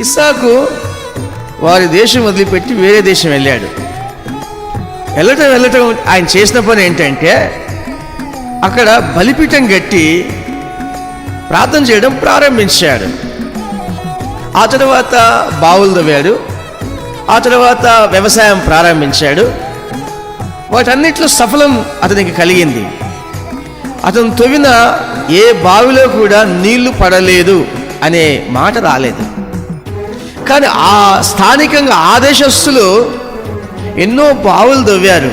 ఇస్సాకు వారి దేశం వదిలిపెట్టి వేరే దేశం వెళ్ళాడు. వెళ్ళటం వెళ్ళటం ఆయన చేసిన పని ఏంటంటే అక్కడ బలిపీఠం కట్టి ప్రార్థన చేయడం ప్రారంభించాడు. ఆ తర్వాత బావులు తవ్వాడు. ఆ తర్వాత వ్యవసాయం ప్రారంభించాడు. వాటన్నిటిలో సఫలం అతనికి కలిగింది. అతను తవ్విన ఏ బావిలో కూడా నీళ్ళు పడలేదు అనే మాట రాలేదు. కానీ ఆ స్థానికంగా ఆదేశస్తులు ఎన్నో బావులు తవ్వారు.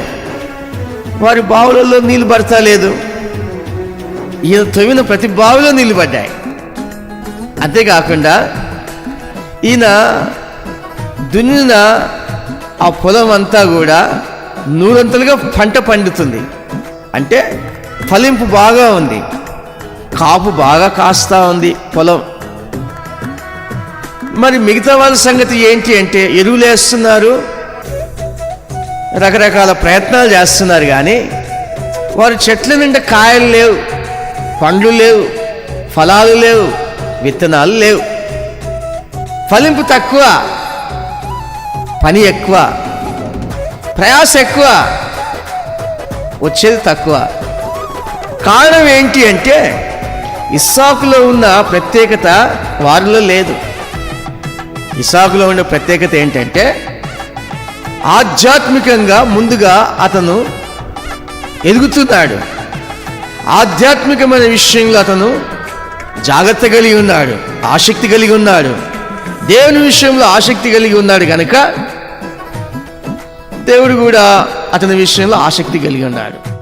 వారి బావులలో నీళ్ళు పడతా లేదు. ఈయన తవ్విన ప్రతి బావిలో నీళ్ళు పడ్డాయి. అంతేకాకుండా ఈయన దున్నిన ఆ పొలం అంతా కూడా నూరంతలుగా పంట పండుతుంది. అంటే ఫలింపు బాగా ఉంది. కాపు బాగా కాస్తా ఉంది పొలం. మరి మిగతా వాళ్ళ సంగతి ఏంటి అంటే ఎరువులు వేస్తున్నారు. రకరకాల ప్రయత్నాలు చేస్తున్నారు కానీ వారి చెట్ల నిండా కాయలు లేవు పండ్లు లేవు ఫలాలు లేవు విత్తనాలు లేవు. ఫలింపు తక్కువ పని ఎక్కువ ప్రయాస ఎక్కువ వచ్చేది తక్కువ. కారణం ఏంటి అంటే ఇస్సాకులో ఉన్న ప్రత్యేకత వారిలో లేదు. ఇసాకులో ఉండే ప్రత్యేకత ఏంటంటే ఆధ్యాత్మికంగా ముందుగా అతను ఎదుగుతున్నాడు. ఆధ్యాత్మికమైన విషయంలో అతను జాగ్రత్త కలిగి ఉన్నాడు ఆసక్తి కలిగి ఉన్నాడు. దేవుని విషయంలో ఆసక్తి కలిగి ఉన్నాడు కనుక దేవుడు కూడా అతని విషయంలో ఆసక్తి కలిగి ఉన్నాడు.